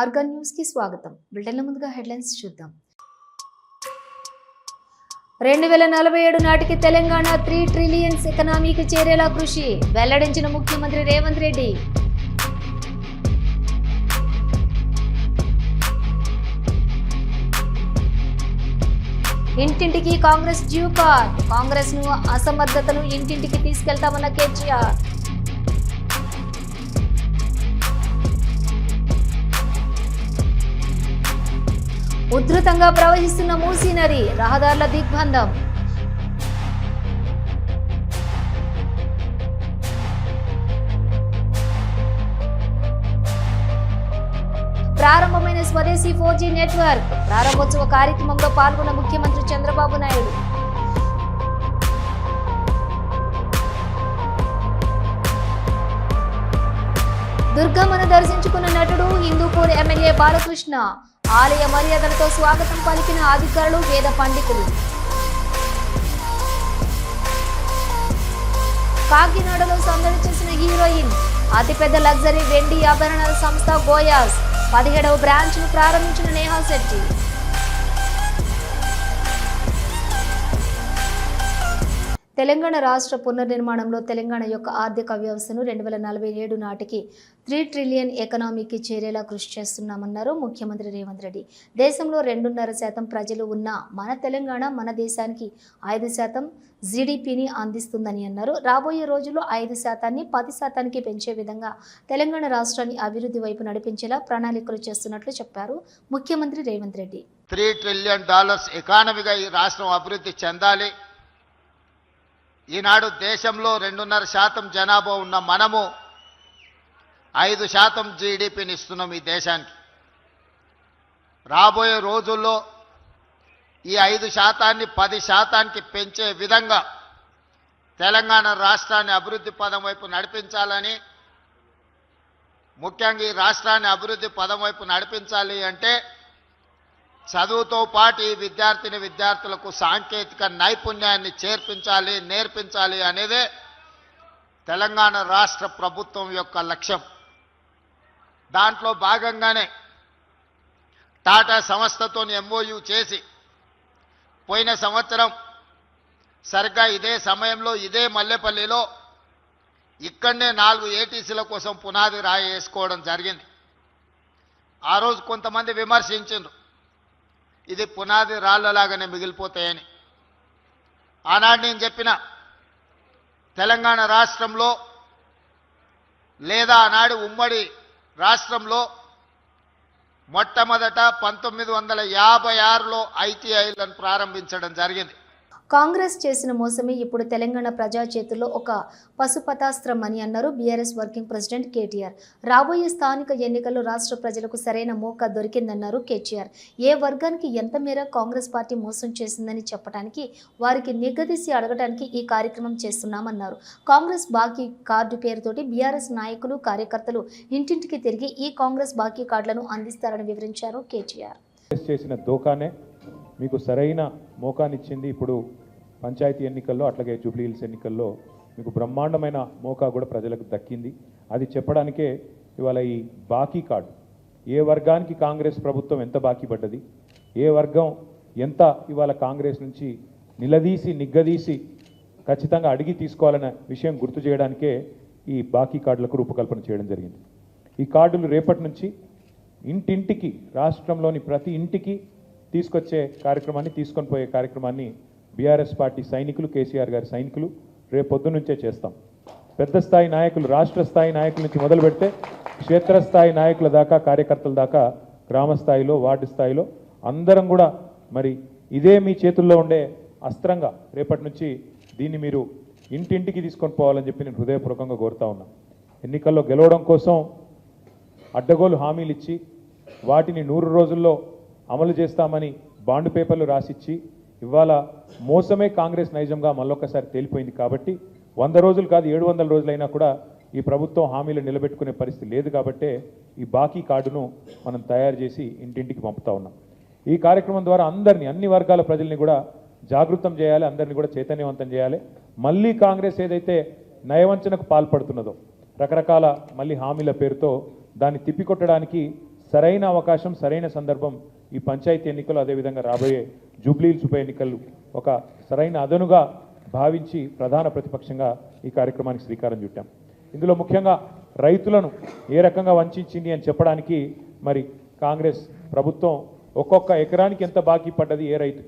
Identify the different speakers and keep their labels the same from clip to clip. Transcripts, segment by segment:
Speaker 1: Organ న్యూస్కి స్వాగతం. బ్రిటన్ల ముందుగా హెడ్లైన్స్ చూద్దాం. రెండు వేల నలభై ఏడు నాటికి తెలంగాణ త్రీ ట్రిలియన్స్ ఎకనామీకి చేరేలా కృషి వెల్లడించిన ముఖ్యమంత్రి రేవంత్ రెడ్డి. ఇంటింటికి కాంగ్రెస్ డ్యూ కార్ కాంగ్రెస్ను అసమర్థతను ఇంటింటికి తీసుకెళ్తామన్న కేసీఆర్. ఉధృతంగా ప్రవహిస్తున్న మూసీ నది రహదారుల దిగ్బంధం. ప్రారంభమైన స్వదేశీ ఫోర్ నెట్వర్క్ ప్రారంభోత్సవ కార్యక్రమంలో పాల్గొన్న ముఖ్యమంత్రి చంద్రబాబు నాయుడు. దుర్గమ్మను దర్శించుకున్న నటుడు హిందూపూర్ ఎమ్మెల్యే బాలకృష్ణ ఆలయ మర్యాదలతో స్వాగతం పలికిన అధికారులు వేద పండితులు. కాకినాడలో సందడి చేసిన హీరోయిన్ అతిపెద్ద లగ్జరీ వెండి ఆభరణాల సంస్థ గోయాస్ పదిహేడవ బ్రాంచ్ను ప్రారంభించిన నేహా శెట్టి. తెలంగాణ రాష్ట్ర పునర్నిర్మాణంలో తెలంగాణ యొక్క ఆర్థిక వ్యవస్థను రెండు వేల నలభై ఏడు నాటికి త్రీ ట్రిలియన్ ఎకనామీకి చేరేలా కృషి చేస్తున్నామన్నారు ముఖ్యమంత్రి రేవంత్ రెడ్డి. దేశంలో రెండున్నర శాతం ప్రజలు ఉన్న మన తెలంగాణ మన దేశానికి ఐదు శాతం జీడిపిని అందిస్తుందని అన్నారు. రాబోయే రోజుల్లో ఐదు శాతాన్ని పది శాతానికి పెంచే విధంగా తెలంగాణ రాష్ట్రాన్ని అభివృద్ధి వైపు నడిపించేలా ప్రణాళికలు చేస్తున్నట్లు చెప్పారు ముఖ్యమంత్రి Revanth Reddy.
Speaker 2: Three trillion dollars ఎకానమీగా ఈ రాష్ట్రం అభివృద్ధి చెందాలి. ఈనాడు దేశంలో రెండున్నర శాతం జనాభా ఉన్న మనము ఐదు శాతం జీడిపిని ఇస్తున్నాం ఈ దేశానికి. రాబోయే రోజుల్లో ఈ ఐదు శాతాన్ని పది శాతానికి పెంచే విధంగా తెలంగాణ రాష్ట్రాన్ని అభివృద్ధి పదం వైపు నడిపించాలని ముఖ్యంగా ఈ రాష్ట్రాన్ని అభివృద్ధి పదం వైపు నడిపించాలి అంటే చదువుతో పాటు ఈ విద్యార్థిని విద్యార్థులకు సాంకేతిక నైపుణ్యాన్ని చేర్పించాలి నేర్పించాలి అనేదే తెలంగాణ రాష్ట్ర ప్రభుత్వం యొక్క లక్ష్యం. దాంట్లో భాగంగానే టాటా సంస్థతో ఎంఓయు చేసి పోయిన సంవత్సరం సరిగ్గా ఇదే సమయంలో ఇదే మల్లెపల్లిలో ఇక్కడనే నాలుగు ఏటీసీల కోసం పునాది రాయి వేసుకోవడం జరిగింది. ఆ రోజు కొంతమంది విమర్శించిండ్రు ఇది పునాది రాళ్ళలాగానే మిగిలిపోతాయని. ఆనాడు నేను చెప్పిన తెలంగాణ రాష్ట్రంలో లేదా ఆనాడు ఉమ్మడి రాష్ట్రంలో మొట్టమొదట పంతొమ్మిది వందల యాభై ఆరులో ఐటీఐలను ప్రారంభించడం జరిగింది.
Speaker 1: కాంగ్రెస్ చేసిన మోసమే ఇప్పుడు తెలంగాణ ప్రజా చేతుల్లో ఒక పశుపతాస్త్రం అని అన్నారు బీఆర్ఎస్ వర్కింగ్ ప్రెసిడెంట్ కేటీఆర్. రాబోయే స్థానిక ఎన్నికల్లో రాష్ట్ర ప్రజలకు సరైన మోక దొరికిందన్నారు కేటీఆర్. ఏ వర్గానికి ఎంత మేర కాంగ్రెస్ పార్టీ మోసం చేసిందని చెప్పడానికి వారికి నిగదీసి అడగడానికి ఈ కార్యక్రమం చేస్తున్నామన్నారు. కాంగ్రెస్ బాకీ కార్డు పేరుతోటి బీఆర్ఎస్ నాయకులు కార్యకర్తలు ఇంటింటికి తిరిగి ఈ కాంగ్రెస్ బాకీ కార్డులను అందిస్తారని వివరించారు కేటీఆర్.
Speaker 3: చేసిన దోకానే మీకు సరైన మోకానిచ్చింది ఇప్పుడు పంచాయతీ ఎన్నికల్లో అట్లాగే జూబ్లీ హిల్స్ ఎన్నికల్లో మీకు బ్రహ్మాండమైన మోకా కూడా ప్రజలకు దక్కింది. అది చెప్పడానికే ఇవాళ ఈ బాకీ కార్డు. ఏ వర్గానికి కాంగ్రెస్ ప్రభుత్వం ఎంత బాకీ పడ్డది? ఏ వర్గం ఎంత ఇవాళ కాంగ్రెస్ నుంచి నిలదీసి నిగ్గదీసి ఖచ్చితంగా అడిగి తీసుకోవాలనే విషయం గుర్తు చేయడానికే ఈ బాకీ కార్డులకు రూపకల్పన చేయడం జరిగింది. ఈ కార్డులు రేపటి నుంచి ఇంటింటికి రాష్ట్రంలోని ప్రతి ఇంటికి తీసుకొచ్చే కార్యక్రమాన్ని తీసుకొని పోయే కార్యక్రమాన్ని బీఆర్ఎస్ పార్టీ సైనికులు కేసీఆర్ గారి సైనికులు రేపు పొద్దునుంచే చేస్తాం. పెద్ద స్థాయి నాయకులు రాష్ట్ర స్థాయి నాయకుల నుంచి మొదలు పెడితే క్షేత్రస్థాయి నాయకుల దాకా కార్యకర్తల దాకా గ్రామ స్థాయిలో వార్డు స్థాయిలో అందరం కూడా మరి ఇదే మీ చేతుల్లో ఉండే అస్త్రంగా రేపటి నుంచి దీన్ని మీరు ఇంటింటికి తీసుకొని పోవాలని చెప్పి నేను హృదయపూర్వకంగా కోరుతా ఉన్నా. ఎన్నికల్లో గెలవడం కోసం అడ్డగోలు హామీలు ఇచ్చి వాటిని నూరు రోజుల్లో అమలు చేస్తామని బాండ్ పేపర్లు రాసిచ్చి ఇవాళ మోసమే కాంగ్రెస్ నైజంగా మళ్ళొక్కసారి తేలిపోయింది కాబట్టి వంద రోజులు కాదు ఏడు వందల రోజులైనా కూడా ఈ ప్రభుత్వం హామీలు నిలబెట్టుకునే పరిస్థితి లేదు కాబట్టే ఈ బాకీ కార్డును మనం తయారు చేసి ఇంటింటికి పంపుతా ఉన్నాం. ఈ కార్యక్రమం ద్వారా అందరినీ అన్ని వర్గాల ప్రజల్ని కూడా జాగృతం చేయాలి అందరినీ కూడా చైతన్యవంతం చేయాలి. మళ్ళీ కాంగ్రెస్ ఏదైతే నయవంచనకు పాల్పడుతున్నదో రకరకాల మళ్ళీ హామీల పేరుతో దాన్ని తిప్పికొట్టడానికి సరైన అవకాశం సరైన సందర్భం ఈ పంచాయతీ ఎన్నికలు అదేవిధంగా రాబోయే జూబ్లీల్స్ ఉప ఎన్నికలు ఒక సరైన అదనుగా భావించి ప్రధాన ప్రతిపక్షంగా ఈ కార్యక్రమానికి శ్రీకారం చుట్టాం. ఇందులో ముఖ్యంగా రైతులను ఏ రకంగా వంచింది అని చెప్పడానికి మరి కాంగ్రెస్ ప్రభుత్వం ఒక్కొక్క ఎకరానికి ఎంత బాకీ పడ్డది ఏ రైతు?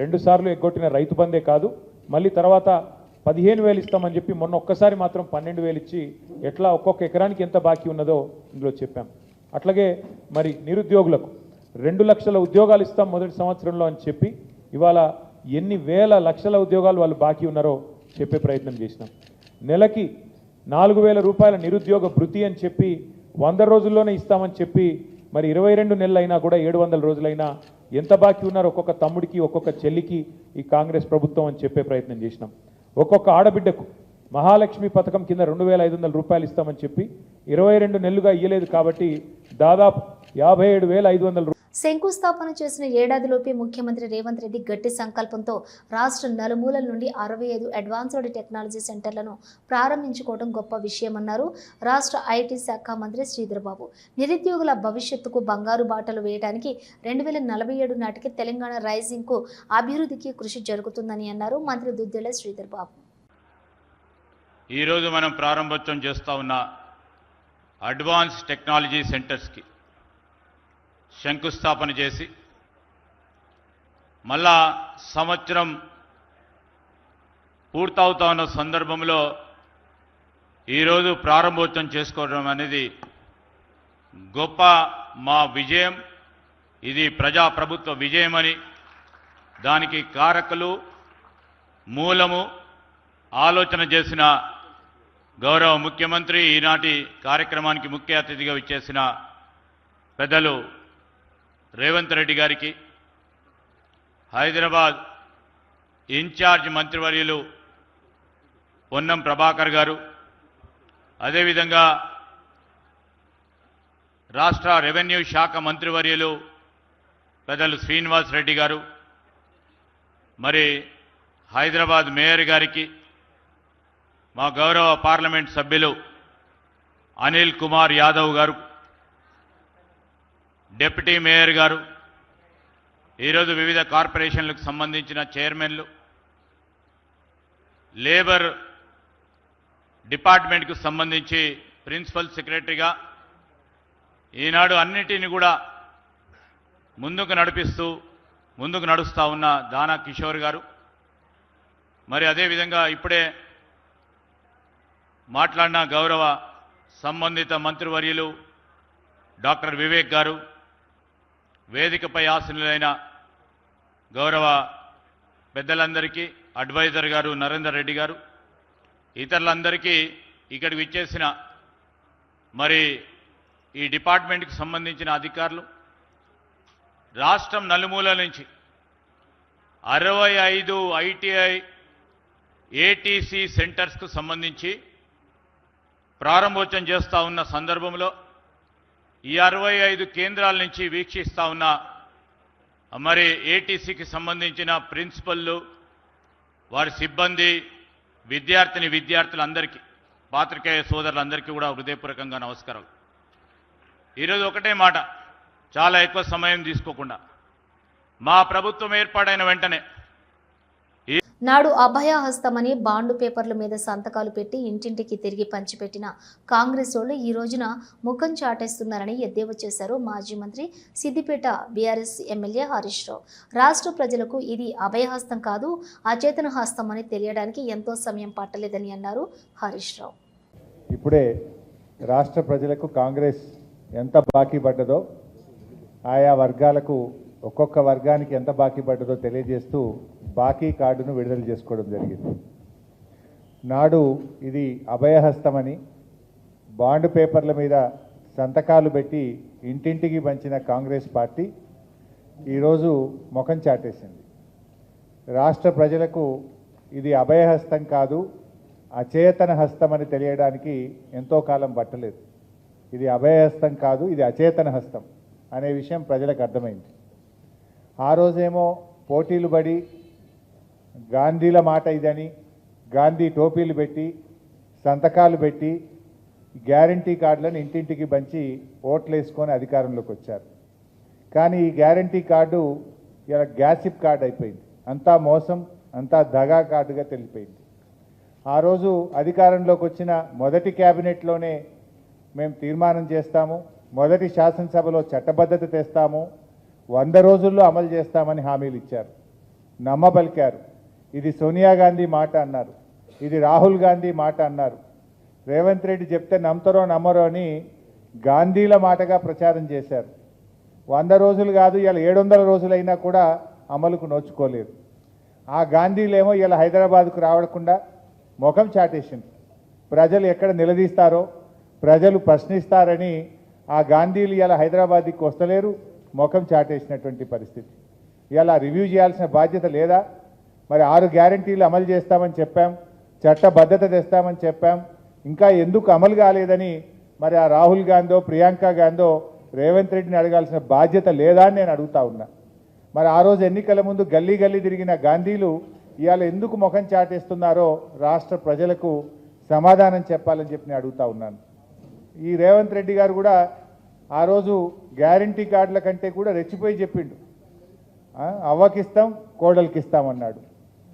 Speaker 3: రెండుసార్లు ఎగ్గొట్టిన రైతు బందే కాదు. మళ్ళీ తర్వాత పదిహేను వేలు ఇస్తామని చెప్పి మొన్న ఒక్కసారి మాత్రం పన్నెండు వేలు ఇచ్చి ఎట్లా ఒక్కొక్క ఎకరానికి ఎంత బాకీ ఉన్నదో ఇందులో చెప్పాం. అట్లాగే మరి నిరుద్యోగులకు రెండు లక్షల ఉద్యోగాలు ఇస్తాం మొదటి సంవత్సరంలో అని చెప్పి ఇవాళ ఎన్ని వేల లక్షల ఉద్యోగాలు వాళ్ళు బాకీ ఉన్నారో చెప్పే ప్రయత్నం చేసినాం. నెలకి నాలుగు వేల రూపాయల నిరుద్యోగ భృతి అని చెప్పి వంద రోజుల్లోనే ఇస్తామని చెప్పి మరి ఇరవై రెండు నెలలైనా కూడా ఏడు వందల రోజులైనా ఎంత బాకీ ఉన్నారో ఒక్కొక్క తమ్ముడికి ఒక్కొక్క చెల్లికి ఈ కాంగ్రెస్ ప్రభుత్వం అని చెప్పే ప్రయత్నం చేసినాం. ఒక్కొక్క ఆడబిడ్డకు మహాలక్ష్మి పథకం కింద రెండు వేల ఐదు వందల రూపాయలు ఇస్తామని చెప్పి ఇరవై రెండు నెలలుగా ఇయ్యలేదు కాబట్టి దాదాపు యాభై ఏడు వేల ఐదు వందల
Speaker 1: శంకుస్థాపన చేసిన ఏడాదిలోపే ముఖ్యమంత్రి రేవంత్ రెడ్డి గట్టి సంకల్పంతో రాష్ట్ర నలుమూలల నుండి అరవై ఐదు అడ్వాన్స్డ్ టెక్నాలజీ సెంటర్లను ప్రారంభించుకోవడం గొప్ప విషయమన్నారు రాష్ట్ర ఐటీ శాఖ మంత్రి శ్రీధర్బాబు. నిరుద్యోగుల భవిష్యత్తుకు బంగారు బాటలు వేయడానికి రెండు వేల నలభై ఏడు నాటికి తెలంగాణ రైజింగ్కు అభివృద్ధికి కృషి జరుగుతుందని అన్నారు మంత్రి దుద్దేల శ్రీధర్బాబు.
Speaker 4: ఈరోజు మనం ప్రారంభోత్సవం చేస్తూ ఉన్న అడ్వాన్స్ టెక్నాలజీ సెంటర్స్కి శంకుస్థాపన చేసి మళ్ళా సంవత్సరం పూర్తవుతా ఉన్న సందర్భంలో ఈరోజు ప్రారంభోత్సవం చేసుకోవడం అనేది గొప్ప మా విజయం. ఇది ప్రజాప్రభుత్వ విజయమని దానికి కారకులు మూలము ఆలోచన చేసిన గౌరవ ముఖ్యమంత్రి ఈనాటి కార్యక్రమానికి ముఖ్య అతిథిగా విచ్చేసిన పెద్దలు రేవంత్ రెడ్డి గారికి హైదరాబాద్ ఇన్ఛార్జ్ మంత్రివర్యులు పొన్నం ప్రభాకర్ గారు అదేవిధంగా రాష్ట్ర రెవెన్యూ శాఖ మంత్రివర్యులు పెద్దలు శ్రీనివాస్ రెడ్డి గారు మరి హైదరాబాద్ మేయర్ గారికి మా గౌరవ పార్లమెంట్ సభ్యులు అనిల్ కుమార్ యాదవ్ గారు డిప్యూటీ మేయర్ గారు ఈరోజు వివిధ కార్పొరేషన్లకు సంబంధించిన చైర్మన్లు లేబర్ డిపార్ట్మెంట్కు సంబంధించి ప్రిన్సిపల్ సెక్రటరీగా ఈనాడు అన్నిటిని కూడా ముందుకు నడిపిస్తూ ముందుకు నడుస్తూ ఉన్న దానా కిషోర్ గారు. మరి అదేవిధంగా ఇప్పుడే మాట్లాడిన గౌరవ సంబంధిత మంత్రివర్యులు డాక్టర్ వివేక్ గారు వేదికపై ఆసనులైన గౌరవ పెద్దలందరికీ అడ్వైజర్ గారు నరేందర్ రెడ్డి గారు ఇతరులందరికీ ఇక్కడికి విచ్చేసిన మరి ఈ డిపార్ట్మెంట్కి సంబంధించిన అధికారులు రాష్ట్రం నలుమూలల నుంచి అరవై ఐదు ఐటీఐ ఏటీసీ సెంటర్స్కు సంబంధించి ప్రారంభోత్సవం చేస్తూ ఉన్న సందర్భంలో ఈ అరవై ఐదు కేంద్రాల నుంచి వీక్షిస్తూ ఉన్న మరి ఏటీసీకి సంబంధించిన ప్రిన్సిపల్లు వారి సిబ్బంది విద్యార్థిని విద్యార్థులందరికీ పాత్రికేయ సోదరులందరికీ కూడా హృదయపూర్వకంగా నమస్కారం ఈరోజు ఒకటే మాట చాలా ఎక్కువ సమయం తీసుకోకుండా. మా ప్రభుత్వం ఏర్పాటైన వెంటనే
Speaker 1: నాడు అభయహస్తమని బాండు పేపర్ల మీద సంతకాలు పెట్టి ఇంటింటికి తిరిగి పంచిపెట్టిన కాంగ్రెస్ వాళ్ళు ఈ రోజున ముఖం చాటేస్తున్నారని ఎద్దేవా చేశారు మాజీ మంత్రి సిద్దిపేట బీఆర్ఎస్ ఎమ్మెల్యే హరీష్ రావు. రాష్ట్ర ప్రజలకు ఇది అభయహస్తం కాదు అచేతన హస్తం అని తెలియడానికి ఎంతో సమయం పట్టలేదని అన్నారు హరీష్ రావు.
Speaker 5: ఇప్పుడే రాష్ట్ర ప్రజలకు కాంగ్రెస్ ఎంత బాకీ పడ్డదో ఆయా వర్గాలకు ఒక్కొక్క వర్గానికి ఎంత బాకీ పడ్డదో తెలియజేస్తూ బాకీ కార్డును విడుదల చేసుకోవడం జరిగింది. నాడు ఇది అభయహస్తమని బాండ్ పేపర్ల మీద సంతకాలు పెట్టి ఇంటింటికి పంచిన కాంగ్రెస్ పార్టీ ఈరోజు ముఖం చాటేసింది. రాష్ట్ర ప్రజలకు ఇది అభయహస్తం కాదు అచేతన హస్తం అని తెలియడానికి ఎంతో కాలం పట్టలేదు. ఇది అభయహస్తం కాదు ఇది అచేతన హస్తం అనే విషయం ప్రజలకు అర్థమైంది. ఆ రోజేమో పోటీలు పడి గాంధీల మాట ఇదని గాంధీ టోపీలు పెట్టి సంతకాలు పెట్టి గ్యారంటీ కార్డులను ఇంటింటికి పంచి ఓట్లు వేసుకొని అధికారంలోకి వచ్చారు. కానీ ఈ గ్యారంటీ కార్డు ఇలా గ్యాసిప్ కార్డు అయిపోయింది. అంతా మోసం అంతా దగా కార్డుగా తెలిపోయింది. ఆ రోజు అధికారంలోకి వచ్చిన మొదటి క్యాబినెట్లోనే మేము తీర్మానం చేస్తాము మొదటి శాసనసభలో చట్టబద్ధత తెస్తాము వంద రోజుల్లో అమలు చేస్తామని హామీలు ఇచ్చారు. నమ్మబలికారు. ఇది సోనియా గాంధీ మాట అన్నారు. ఇది రాహుల్ గాంధీ మాట అన్నారు. రేవంత్ రెడ్డి చెప్తే నమ్ముతారో నమ్మరో అని గాంధీల మాటగా ప్రచారం చేశారు. వంద రోజులు కాదు ఇలా ఏడు వందల రోజులైనా కూడా అమలుకు నోచుకోలేదు. ఆ గాంధీలేమో ఇలా హైదరాబాద్కు రావకుండా ముఖం చాటేసింది. ప్రజలు ఎక్కడ నిలదీస్తారో ప్రజలు ప్రశ్నిస్తారని ఆ గాంధీలు ఇలా హైదరాబాద్కి వస్తలేరు ముఖం చాటేసినటువంటి పరిస్థితి. ఇలా రివ్యూ చేయాల్సిన బాధ్యత లేదా? మరి ఆరు గ్యారంటీలు అమలు చేస్తామని చెప్పాం చట్టబద్ధత తెస్తామని చెప్పాం. ఇంకా ఎందుకు అమలు కాలేదని మరి ఆ రాహుల్ గాంధో ప్రియాంక గాంధో రేవంత్ రెడ్డిని అడగాల్సిన బాధ్యత లేదా అని నేను అడుగుతా ఉన్నా. మరి ఆ రోజు ఎన్నికల ముందు గల్లీ గల్లీ తిరిగిన గాంధీలు ఇవాళ ఎందుకు ముఖం చాటేస్తున్నారో రాష్ట్ర ప్రజలకు సమాధానం చెప్పాలని చెప్పి నేను అడుగుతా ఉన్నాను. ఈ రేవంత్ రెడ్డి గారు కూడా ఆ రోజు గ్యారంటీ కార్డుల కంటే కూడా రెచ్చిపోయి చెప్పిండు. అవ్వకిస్తాం కోడలికిస్తామన్నాడు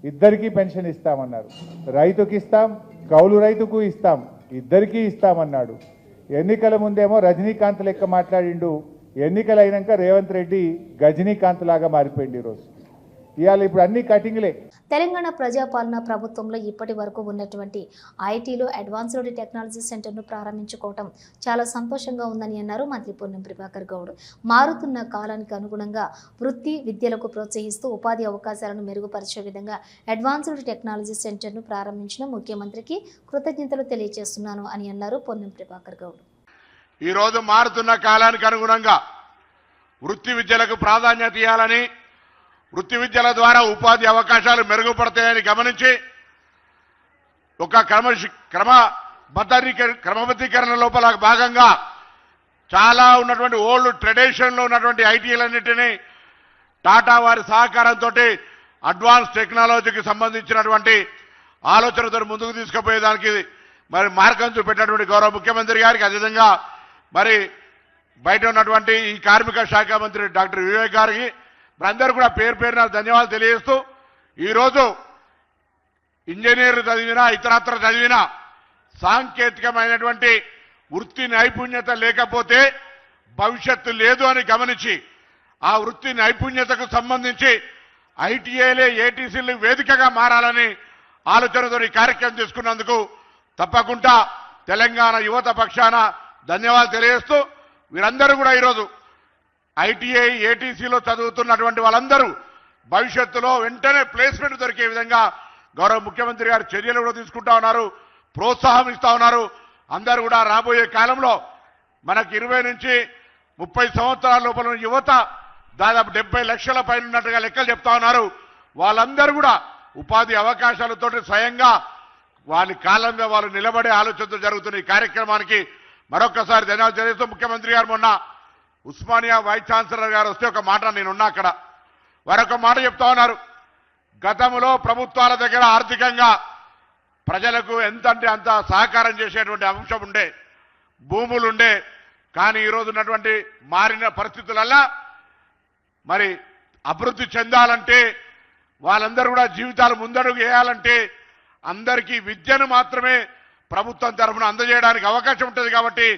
Speaker 5: ఇద్దరికీ పెన్షన్ ఇస్తామన్నారు. రైతుకి ఇస్తాం కౌలు రైతుకు ఇస్తాం ఇద్దరికీ ఇస్తామన్నాడు. ఎన్నికల ముందేమో రజనీకాంత్ లెక్క మాట్లాడిండు. ఎన్నికలు అయినాక రేవంత్ రెడ్డి గజనీకాంత్ లాగా మారిపోయింది ఈరోజు. ఇవాళ ఇప్పుడు అన్ని కటింగ్లే.
Speaker 1: తెలంగాణ ప్రజాపాలన ప్రభుత్వంలో ఇప్పటి వరకు ఉన్నటువంటి ఐటీలో అడ్వాన్స్డ్ టెక్నాలజీ సెంటర్ను ప్రారంభించుకోవటం చాలా సంతోషంగా ఉందని అన్నారు మంత్రి పొన్నం ప్రభాకర్ గౌడ్. మారుతున్న కాలానికి అనుగుణంగా వృత్తి విద్యలకు ప్రోత్సహిస్తూ ఉపాధి అవకాశాలను మెరుగుపరిచే విధంగా అడ్వాన్స్డ్ టెక్నాలజీ సెంటర్ను ప్రారంభించిన ముఖ్యమంత్రికి కృతజ్ఞతలు తెలియజేస్తున్నాను అని అన్నారు పొన్నం ప్రభాకర్ గౌడ్.
Speaker 6: ఈరోజు మారుతున్న కాలానికి అనుగుణంగా వృత్తి విద్యలకు ప్రాధాన్యత ఇవ్వాలని వృత్తి విద్యల ద్వారా ఉపాధి అవకాశాలు మెరుగుపడతాయని గమనించి ఒక క్రమ క్రమబద్ధీకరణ క్రమబద్ధీకరణ లోపల భాగంగా చాలా ఉన్నటువంటి ఓల్డ్ ట్రెడిషన్లో ఉన్నటువంటి ఐటీలన్నింటినీ టాటా వారి సహకారంతో అడ్వాన్స్ టెక్నాలజీకి సంబంధించినటువంటి ఆలోచనతో ముందుకు తీసుకుపోయేదానికి మరి మార్గం చూపెట్టినటువంటి గౌరవ ముఖ్యమంత్రి గారికి అదేవిధంగా మరి బయట ఉన్నటువంటి ఈ కార్మిక శాఖ మంత్రి డాక్టర్ వివేక్ గారికి అందరూ కూడా పేరు పేరున ధన్యవాదాలు తెలియజేస్తూ ఈరోజు ఇంజనీర్ చదివినా ఇతరత్ర చదివినా సాంకేతికమైనటువంటి వృత్తి నైపుణ్యత లేకపోతే భవిష్యత్తు లేదు అని గమనించి ఆ వృత్తి నైపుణ్యతకు సంబంధించి ఐటీఐలే ఏటీసీలు వేదికగా మారాలని ఆలోచనతో ఈ కార్యక్రమం తీసుకున్నందుకు తప్పకుండా తెలంగాణ యువత పక్షాన ధన్యవాదాలు తెలియజేస్తూ వీరందరూ కూడా ఈరోజు ఐటీఐ ఏటీసీలో చదువుతున్నటువంటి వాళ్ళందరూ భవిష్యత్తులో వెంటనే ప్లేస్మెంట్ దొరికే విధంగా గౌరవ ముఖ్యమంత్రి గారు చర్యలు కూడా తీసుకుంటా ఉన్నారు ప్రోత్సాహం ఇస్తా ఉన్నారు. అందరూ కూడా రాబోయే కాలంలో మనకి ఇరవై నుంచి ముప్పై సంవత్సరాల లోపల యువత దాదాపు డెబ్బై లక్షల పైన ఉన్నట్టుగా లెక్కలు చెప్తా ఉన్నారు. వాళ్ళందరూ కూడా ఉపాధి అవకాశాలతో స్వయంగా వాళ్ళ కాలంగా వాళ్ళు నిలబడే ఆలోచనతో జరుగుతున్న ఈ కార్యక్రమానికి మరొకసారి ధన్యవాదాలు. తెలియజేస్తూ ముఖ్యమంత్రి గారు మొన్న ఉస్మానియా వైస్ ఛాన్సలర్ గారు వస్తే ఒక మాట నేనున్నా అక్కడ. వారొక మాట చెప్తా ఉన్నారు. గతంలో ప్రభుత్వాల దగ్గర ఆర్థికంగా ప్రజలకు ఎంత అంటే అంత సహకారం చేసేటువంటి అంశం ఉండే భూములు ఉండే కానీ ఈరోజు ఉన్నటువంటి మారిన పరిస్థితులల్లా మరి అభివృద్ధి చెందాలంటే వాళ్ళందరూ కూడా జీవితాలు ముందడుగు వేయాలంటే అందరికీ విద్యను మాత్రమే ప్రభుత్వం తరఫున అందజేయడానికి అవకాశం ఉంటుంది కాబట్టి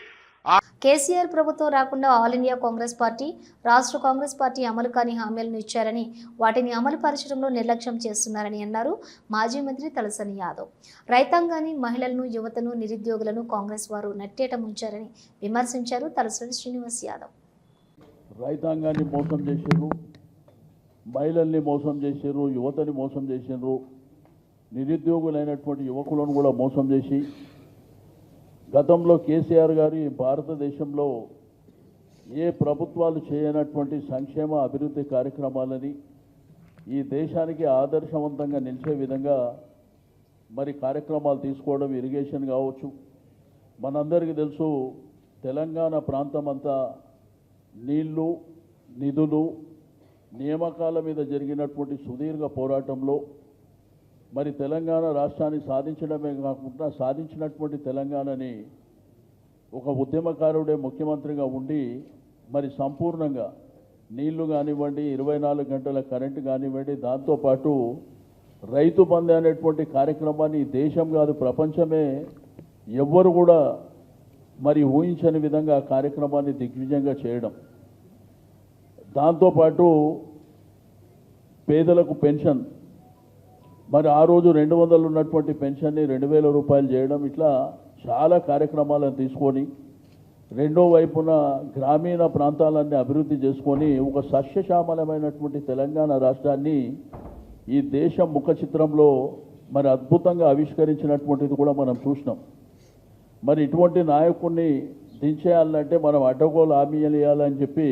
Speaker 1: కేసీఆర్ ప్రభుత్వం రాకుండా ఆల్ ఇండియా కాంగ్రెస్ పార్టీ రాష్ట్ర కాంగ్రెస్ పార్టీ అమలు కాని హామీలను ఇచ్చారని వాటిని అమలు పరచడంలో నిర్లక్ష్యం చేస్తున్నారని అన్నారు మాజీ మంత్రి తలసని యాదవ్. రైతాంగాన్ని మహిళలను యువతను నిరుద్యోగులను కాంగ్రెస్ వారు నట్టేట ముంచారని విమర్శించారు తలసని శ్రీనివాస్ యాదవ్.
Speaker 7: రైతాంగాన్ని మోసం చేశారు మహిళల్ని మోసం చేసిండ్రు యువతని మోసం చేసిండ్రు నిరుద్యోగులైనటువంటి యువకులను కూడా మోసం చేసి గతంలో కేసీఆర్ గారి భారతదేశంలో ఏ ప్రభుత్వాలు చేయనటువంటి సంక్షేమ అభివృద్ధి కార్యక్రమాలని ఈ దేశానికి ఆదర్శవంతంగా నిలిచే విధంగా మరి కార్యక్రమాలు తీసుకోవడం ఇరిగేషన్ కావచ్చు. మనందరికీ తెలుసు తెలంగాణ ప్రాంతం అంతా నీళ్ళు నిధులు నియామకాల మీద జరిగినటువంటి సుదీర్ఘ పోరాటంలో మరి తెలంగాణ రాష్ట్రాన్ని సాధించడమే కాకుండా సాధించినటువంటి తెలంగాణని ఒక ఉద్యమకారుడే ముఖ్యమంత్రిగా ఉండి మరి సంపూర్ణంగా నీళ్ళు కానివ్వండి ఇరవై నాలుగు గంటల కరెంటు కానివ్వండి దాంతోపాటు రైతు బంధు అనేటువంటి కార్యక్రమాన్ని దేశం కాదు ప్రపంచమే ఎవ్వరు కూడా మరి ఊహించని విధంగా ఆ కార్యక్రమాన్ని దిగ్విజయంగా చేయడం. దాంతోపాటు పేదలకు పెన్షన్ మరి ఆ రోజు రెండు వందలు ఉన్నటువంటి పెన్షన్ని రెండు వేల రూపాయలు చేయడం ఇట్లా చాలా కార్యక్రమాలను తీసుకొని రెండో వైపున గ్రామీణ ప్రాంతాలన్నీ అభివృద్ధి చేసుకొని ఒక సస్యశ్యామలమైనటువంటి తెలంగాణ రాష్ట్రాన్ని ఈ దేశం ముఖ చిత్రంలో మరి అద్భుతంగా ఆవిష్కరించినటువంటిది కూడా మనం చూసినాం. మరి ఇటువంటి నాయకుడిని దించేయాలంటే మనం అడ్డగోలు ఆమీయలేయాలని చెప్పి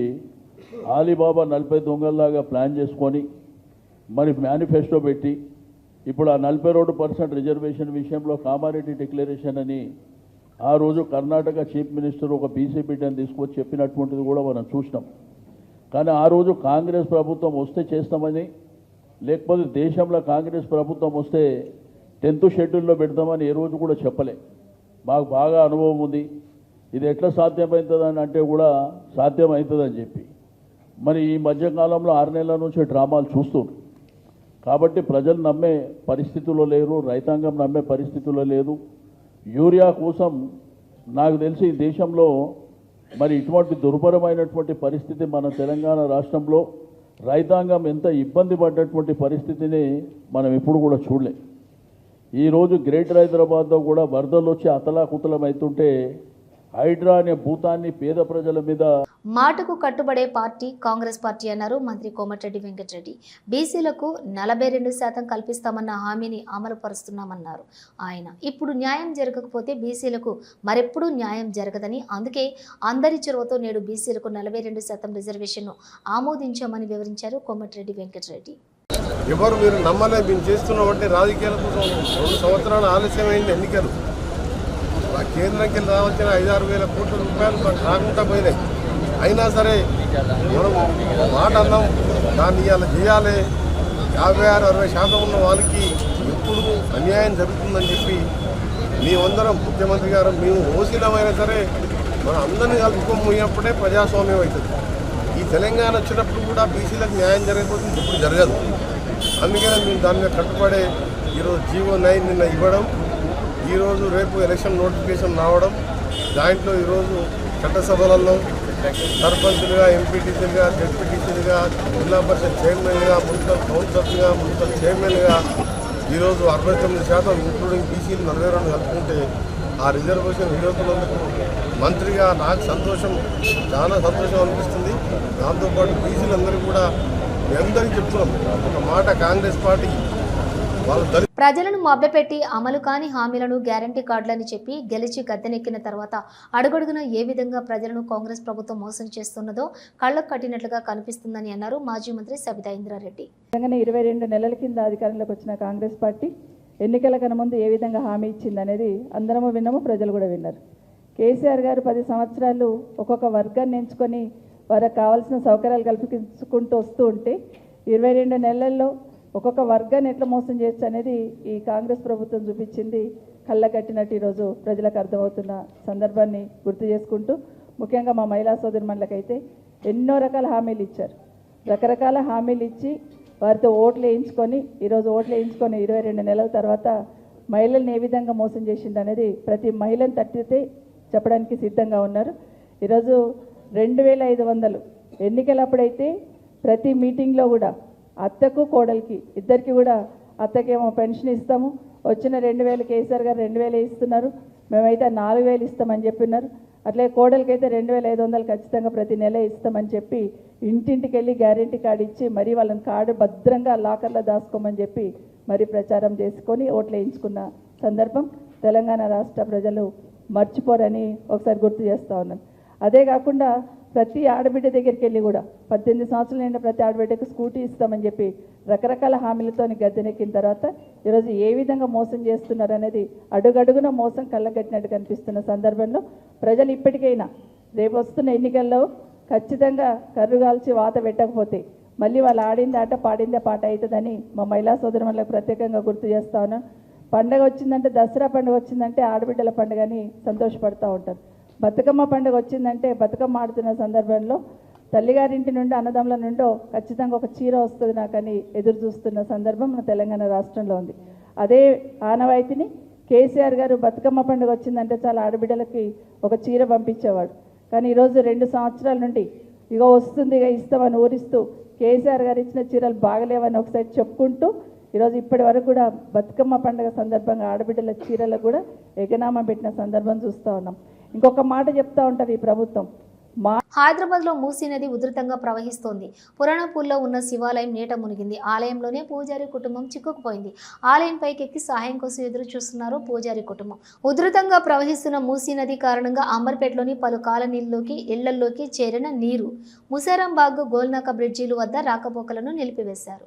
Speaker 7: ఆలీబాబా నలభై దొంగల్లాగా ప్లాన్ చేసుకొని మరి మేనిఫెస్టో పెట్టి ఇప్పుడు ఆ నలభై రెండు పర్సెంట్ రిజర్వేషన్ విషయంలో కామారెడ్డి డిక్లరేషన్ అని ఆ రోజు కర్ణాటక చీఫ్ మినిస్టర్ ఒక బీసీ బిడ్డని తీసుకొచ్చి చెప్పినటువంటిది కూడా మనం చూసినాం. కానీ ఆ రోజు కాంగ్రెస్ ప్రభుత్వం వస్తే చేస్తామని లేకపోతే దేశంలో కాంగ్రెస్ ప్రభుత్వం వస్తే టెన్త్ షెడ్యూల్లో పెడతామని ఏ రోజు కూడా చెప్పలే. మాకు బాగా అనుభవం ఉంది. ఇది ఎట్లా సాధ్యమవుతుందని అంటే కూడా సాధ్యమవుతుందని చెప్పి. మరి ఈ మధ్యకాలంలో ఆరు నెలల నుంచి డ్రామాలు చూస్తున్నారు. కాబట్టి ప్రజలు నమ్మే పరిస్థితుల్లో లేరు రైతాంగం నమ్మే పరిస్థితుల్లో లేదు. యూరియా కోసం నాకు తెలిసి ఈ దేశంలో మరి ఇటువంటి దుర్భరమైనటువంటి పరిస్థితి మన తెలంగాణ రాష్ట్రంలో రైతాంగం ఎంత ఇబ్బంది పడ్డటువంటి పరిస్థితిని మనం ఎప్పుడు కూడా చూడలే. ఈరోజు గ్రేటర్ హైదరాబాద్లో కూడా వరదలు వచ్చి అతలాకుతలం అవుతుంటే హైడ్రా అనే భూతాన్ని పేద ప్రజల మీద
Speaker 1: మాటకు కట్టుబడే పార్టీ కాంగ్రెస్ పార్టీ అన్నారు మంత్రి కోమటిరెడ్డి వెంకటరెడ్డి. బీసీలకు నలభై రెండు శాతం కల్పిస్తామన్న హామీని అమలు పరుస్తున్నామన్నారు ఆయన. ఇప్పుడు న్యాయం జరగకపోతే బీసీలకు మరెప్పుడూ న్యాయం జరగదని అందుకే అందరి చొరవతో నేడు బీసీలకు నలభై రెండు శాతం రిజర్వేషన్ను ఆమోదించామని వివరించారు కోమటిరెడ్డి వెంకటరెడ్డి.
Speaker 8: ఎవరు మీరు నమ్మలే మేము చేస్తున్నామంటే రాజకీయాల కోసం రెండు సంవత్సరాలు ఆలస్యమైంది ఎన్నికలు. కేంద్రంకి రావాల్సిన ఐదారు వేల కోట్ల రూపాయలు మాకు రాకుండా పోయినాయి. అయినా సరే మనం మాట అన్నాం దాన్ని ఇవాళ చేయాలి. యాభై ఆరు అరవై శాతం ఉన్న వాళ్ళకి ఎప్పుడు అన్యాయం జరుగుతుందని చెప్పి మేమందరం ముఖ్యమంత్రి గారు మేము ఓసీలమైనా సరే మనం అందరినీ కలుపుకోమోయినప్పుడే ప్రజాస్వామ్యం అవుతుంది. ఈ తెలంగాణ వచ్చినప్పుడు కూడా బీసీలకు న్యాయం జరగకపోతుంది ఇప్పుడు జరగదు. అందుకనే మేము దాని మీద కట్టుబడే ఈరోజు జీవో నైన్ నిన్న ఇవ్వడం ఈరోజు రేపు ఎలక్షన్ నోటిఫికేషన్ రావడం దాంట్లో ఈరోజు చట్టసభలలో సర్పంచులుగా ఎంపీటీసీలుగా డిప్యూటీసీలుగా జిల్లా పరిషత్ చైర్మన్గా మున్సిపల్ కౌన్సిలర్లుగా మున్సిపల్ చైర్మన్గా ఈరోజు అరవై తొమ్మిది శాతం ఇంక్లూడింగ్ బీసీలు నలభై రెండు కలుపుకుంటే ఆ రిజర్వేషన్ నిలుపుతున్నందుకు మంత్రిగా నాకు సంతోషం చాలా సంతోషం అనిపిస్తుంది. దాంతోపాటు బీసీలందరూ కూడా మీ అందరికీ చెప్తున్నాం ఒక మాట కాంగ్రెస్ పార్టీ వాళ్ళ దళిత
Speaker 1: ప్రజలను మభ్యపెట్టి అమలు కాని హామీలను గ్యారంటీ కార్డులని చెప్పి గెలిచి గద్దెనెక్కిన తర్వాత అడుగడుగున ఏ విధంగా ప్రజలను కాంగ్రెస్ ప్రభుత్వం మోసం చేస్తున్నదో కళ్ళకు కట్టినట్లుగా కనిపిస్తుందని అన్నారు మాజీ మంత్రి సబితా ఇంద్రారెడ్డి.
Speaker 9: ఇరవై రెండు నెలల కింద అధికారంలోకి వచ్చిన కాంగ్రెస్ పార్టీ ఎన్నికల కనుముందు ఏ విధంగా హామీ ఇచ్చింది అనేది అందరము విన్నాము ప్రజలు కూడా విన్నారు. కేసీఆర్ గారు పది సంవత్సరాలు ఒక్కొక్క వర్గాన్ని ఎంచుకొని వారికి కావాల్సిన సౌకర్యాలు కల్పించుకుంటూ వస్తూ ఉంటే ఇరవై రెండు నెలల్లో ఒక్కొక్క వర్గాన్ని ఎట్లా మోసం చేయొచ్చు అనేది ఈ కాంగ్రెస్ ప్రభుత్వం చూపించింది. కళ్ళగట్టినట్టు ఈరోజు ప్రజలకు అర్థమవుతున్న సందర్భాన్ని గుర్తు చేసుకుంటూ ముఖ్యంగా మా మహిళా సోదరిమణులకైతే ఎన్నో రకాల హామీలు ఇచ్చారు. రకరకాల హామీలు ఇచ్చి వారితో ఓట్లు వేయించుకొని ఈరోజు ఓట్లు వేయించుకొని ఇరవై రెండు నెలల తర్వాత మహిళల్ని ఏ విధంగా మోసం చేసింది అనేది ప్రతి మహిళను తట్టితే చెప్పడానికి సిద్ధంగా ఉన్నారు. ఈరోజు రెండు వేల ఐదు వందలు ఎన్నికలప్పుడైతే ప్రతి మీటింగ్లో కూడా అత్తకు కోడలికి ఇద్దరికి కూడా అత్తకేమో పెన్షన్ ఇస్తాము. వచ్చిన రెండు వేలు కేసీఆర్ గారు రెండు వేలు ఇస్తున్నారు. మేమైతే నాలుగు వేలు ఇస్తామని చెప్పినారు అట్లే కోడలికైతే రెండు వేల ఐదు వందలు ఖచ్చితంగా ప్రతి నెల ఇస్తామని చెప్పి ఇంటింటికి వెళ్ళి గ్యారెంటీ కార్డు ఇచ్చి మరి వాళ్ళని కార్డు భద్రంగా లాకర్లో దాచుకోమని చెప్పి మరి ప్రచారం చేసుకొని ఓట్లు వేయించుకున్న సందర్భం తెలంగాణ రాష్ట్ర ప్రజలు మర్చిపోరని ఒకసారి గుర్తు చేస్తూ ఉన్నాను. అదే కాకుండా ప్రతి ఆడబిడ్డ దగ్గరికి వెళ్ళి కూడా పద్దెనిమిది సంవత్సరాలు నిండా ప్రతి ఆడబిడ్డకు స్కూటీ ఇస్తామని చెప్పి రకరకాల హామీలతో గద్దెనెక్కిన తర్వాత ఈరోజు ఏ విధంగా మోసం చేస్తున్నారు అనేది అడుగడుగున మోసం కళ్ళగట్టినట్టు కనిపిస్తున్న సందర్భంలో ప్రజలు ఇప్పటికైనా రేపు వస్తున్న ఎన్నికల్లో ఖచ్చితంగా కర్రుగాల్చి వాత పెట్టకపోతే మళ్ళీ వాళ్ళు ఆడింది ఆట పాడిందే పాట అవుతుందని మా మహిళా సోదరులకు ప్రత్యేకంగా గుర్తు చేస్తా ఉన్నాను పండగ వచ్చిందంటే దసరా పండుగ వచ్చిందంటే ఆడబిడ్డల పండుగని సంతోషపడుతూ ఉంటారు. బతుకమ్మ పండుగ వచ్చిందంటే బతుకమ్మ ఆడుతున్న సందర్భంలో తల్లిగారింటి నుండి అన్నదమ్ముల నుండో ఖచ్చితంగా ఒక చీర వస్తుంది నాకని ఎదురు చూస్తున్న సందర్భం మన తెలంగాణ రాష్ట్రంలో ఉంది. అదే ఆనవాయితీని కేసీఆర్ గారు బతుకమ్మ పండుగ వచ్చిందంటే చాలా ఆడబిడ్డలకి ఒక చీర పంపించేవాడు. కానీ ఈరోజు రెండు సంవత్సరాల నుండి ఇక వస్తుంది ఇక ఇస్తామని ఊరిస్తూ కేసీఆర్ గారు ఇచ్చిన చీరలు బాగలేవని ఒకసారి చెప్పుకుంటూ ఈరోజు ఇప్పటి వరకు కూడా బతుకమ్మ పండుగ సందర్భంగా ఆడబిడ్డల చీరలకు కూడా ఎగనామం పెట్టిన సందర్భం చూస్తూ ఉన్నాం. ఇంకొక మాట చెప్తా ఉంటారు ఈ ప్రభుత్వం.
Speaker 1: హైదరాబాద్లో మూసీ నది ఉధృతంగా ప్రవహిస్తోంది. పురాణపూర్లో ఉన్న శివాలయం నీట మునిగింది. ఆలయంలోనే పూజారి కుటుంబం చిక్కుకుపోయింది. ఆలయం పైకెక్కి సహాయం కోసం ఎదురు చూస్తున్నారు పూజారి కుటుంబం. ఉధృతంగా ప్రవహిస్తున్న మూసీ నది కారణంగా అంబర్పేటలోని పలు కాలనీల్లోకి ఇళ్ళల్లోకి చేరిన నీరు. ముసేరంబాగ్ గోల్నాక బ్రిడ్జీలు వద్ద రాకపోకలను నిలిపివేశారు.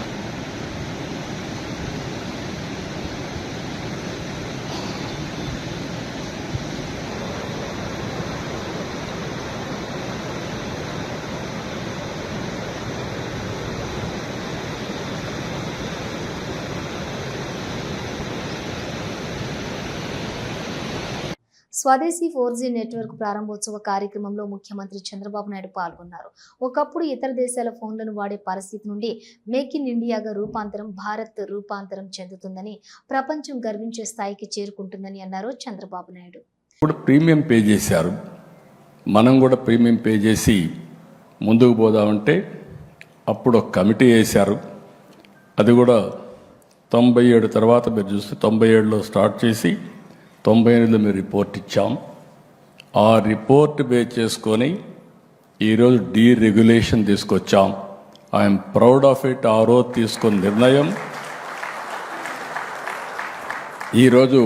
Speaker 1: స్వదేశీ ఫోర్ జీ నెట్వర్క్ ప్రారంభోత్సవ కార్యక్రమంలో ముఖ్యమంత్రి చంద్రబాబు నాయుడు పాల్గొన్నారు. ఒకప్పుడు ఇతర దేశాల ఫోన్లను వాడే పరిస్థితి నుండి మేక్ ఇన్ ఇండియాగా రూపాంతరం భారత్ రూపాంతరం చెందుతుందని ప్రపంచం గర్వించే స్థాయికి చేరుకుంటుందని అన్నారు చంద్రబాబు నాయుడు.
Speaker 10: కూడా ప్రీమియం పే చేశారు. మనం కూడా ప్రీమియం పే చేసి ముందుకు పోదామంటే అప్పుడు ఒక కమిటీ వేశారు. అది కూడా తొంభై ఏడు తర్వాత మీరు చూస్తే తొంభై ఏడులో స్టార్ట్ చేసి తొంభై ఎనిమిదిలో మీరు రిపోర్ట్ ఇచ్చాం. ఆ రిపోర్ట్ బేస్ చేసుకొని ఈరోజు డీరెగ్యులేషన్ తీసుకొచ్చాం. ఐఎమ్ ప్రౌడ్ ఆఫ్ ఇట్ ఆ రోజు తీసుకున్న నిర్ణయం. ఈరోజు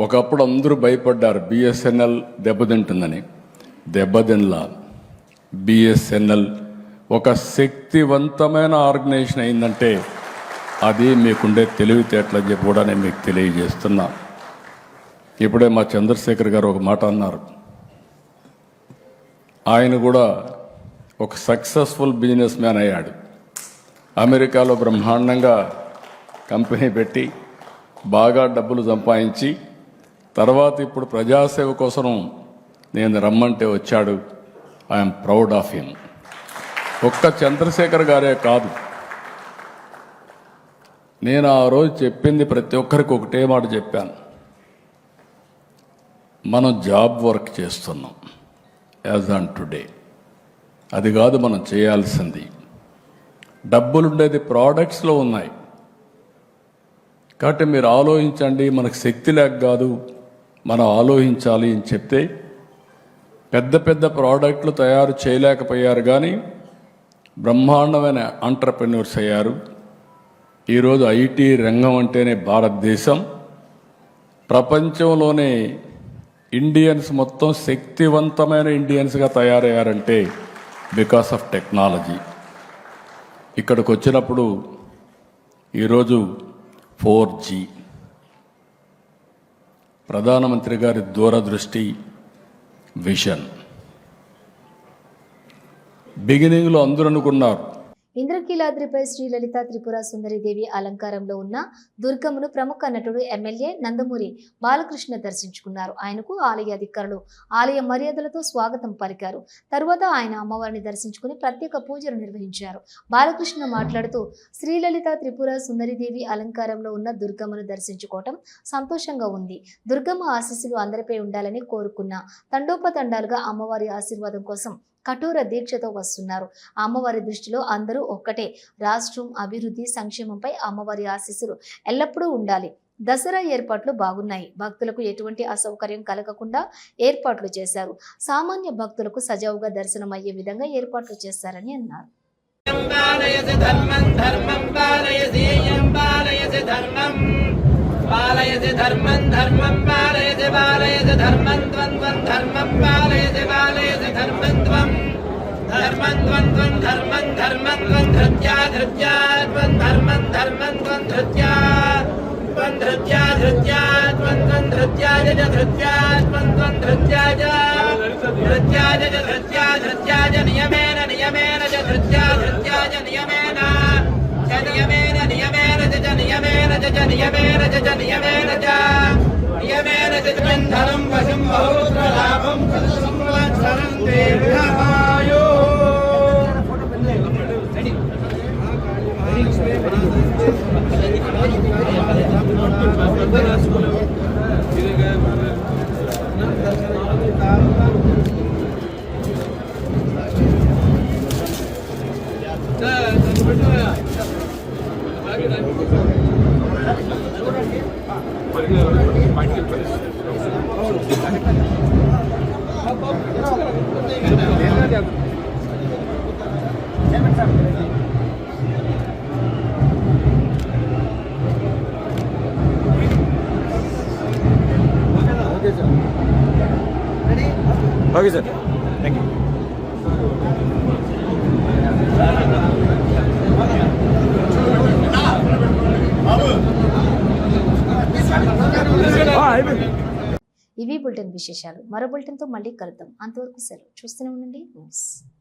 Speaker 10: ఒకప్పుడు అందరూ భయపడ్డారు బిఎస్ఎన్ఎల్ దెబ్బతింటుందని. దెబ్బతినలా. బిఎస్ఎన్ఎల్ ఒక శక్తివంతమైన ఆర్గనైజేషన్ అయిందంటే అది మీకుండే తెలివితేటలని చెప్పి కూడా నేను మీకు తెలియజేస్తున్నాను ఇప్పుడే మా చంద్రశేఖర్ గారు ఒక మాట అన్నారు. ఆయన కూడా ఒక సక్సెస్ఫుల్ బిజినెస్ మ్యాన్ అయ్యాడు. అమెరికాలో బ్రహ్మాండంగా కంపెనీ పెట్టి బాగా డబ్బులు సంపాదించి తర్వాత ఇప్పుడు ప్రజాసేవ కోసం నేను రమ్మంటే వచ్చాడు. ఐఎమ్ ప్రౌడ్ ఆఫ్ హిమ్ ఒక్క చంద్రశేఖర్ గారే కాదు. నేను ఆ రోజు చెప్పింది ప్రతి ఒక్కరికి ఒకటే మాట చెప్పాను. మనం జాబ్ వర్క్ చేస్తున్నాం. As on today. అది కాదు మనం చేయాల్సింది. డబ్బులుండేది ప్రోడక్ట్స్లో ఉన్నాయి. కాబట్టి మీరు ఆలోచించండి మనకు శక్తి లేక కాదు మనం ఆలోచించాలి అని చెప్తే పెద్ద పెద్ద ప్రోడక్ట్లు తయారు చేయలేకపోయారు కానీ బ్రహ్మాండమైన ఆంటర్ప్రెన్యూర్స్ అయ్యారు. ఈరోజు ఐటీ రంగం అంటేనే భారతదేశం. ప్రపంచంలోనే ఇండియన్స్ మొత్తం శక్తివంతమైన ఇండియన్స్గా తయారయ్యారంటే బికాస్ ఆఫ్ టెక్నాలజీ ఇక్కడికి వచ్చినప్పుడు ఈరోజు ఫోర్ జీ ప్రధానమంత్రి గారి దూరదృష్టి విషన్ బిగినింగ్లో అందరూ అనుకున్నారు
Speaker 1: ఇంద్రకీలాద్రిపై శ్రీలలిత త్రిపుర సుందరిదేవి అలంకారంలో ఉన్న దుర్గమ్మను ప్రముఖ నటుడు ఎమ్మెల్యే నందమూరి బాలకృష్ణ దర్శించుకున్నారు. ఆయనకు ఆలయ అధికారులు ఆలయ మర్యాదలతో స్వాగతం పలికారు. తరువాత ఆయన అమ్మవారిని దర్శించుకుని ప్రత్యేక పూజలు నిర్వహించారు. బాలకృష్ణ మాట్లాడుతూ శ్రీలలిత త్రిపుర సుందరిదేవి అలంకారంలో ఉన్న దుర్గమ్మను దర్శించుకోవటం సంతోషంగా ఉంది. దుర్గమ్మ ఆశీస్సులు అందరిపై ఉండాలని కోరుకున్న తండోపతండాలుగా అమ్మవారి ఆశీర్వాదం కోసం కఠోర దీక్షతో వస్తున్నారు. అమ్మవారి దృష్టిలో అందరూ ఒక్కటే. రాష్ట్రం అభివృద్ధి సంక్షేమంపై అమ్మవారి ఆశీస్సులు ఎల్లప్పుడూ ఉండాలి. దసరా ఏర్పాట్లు బాగున్నాయి. భక్తులకు ఎటువంటి అసౌకర్యం కలగకుండా ఏర్పాట్లు చేశారు. సామాన్య భక్తులకు సజావుగా దర్శనం అయ్యే విధంగా ఏర్పాట్లు చేశారని అన్నారు.
Speaker 11: ధర్మం ధర్మం पालयसि यं पालयसि धर्मं पालयसि धर्मं धर्मं पालयसि पालयसि धर्मं त्वं त्वं धर्मं पालयसि पालयसि धर्मं त्वं धर्मं त्वं त्वं धर्मं धर्मं त्वं धृत्या धृत्या त्वं धर्मं धर्मं त्वं धृत्या त्वं धृत्या धृत्या त्वं त्वं धृत्या च धृत्या त्वं त्वं धृत्या च धृत्या च धृत्या धृत्या च नियमेन नियमेन च धृत्या धृत्या च नियमेन च नियमेन नियमेन
Speaker 12: జజ నియమేన జజ నియమేన జజ
Speaker 1: నియమేన జ విశేషాలు. మరో బులెటిన్తో మళ్ళీ కలుద్దాం. అంతవరకు సెలవు. చూస్తూనే ఉండండి. న్యూస్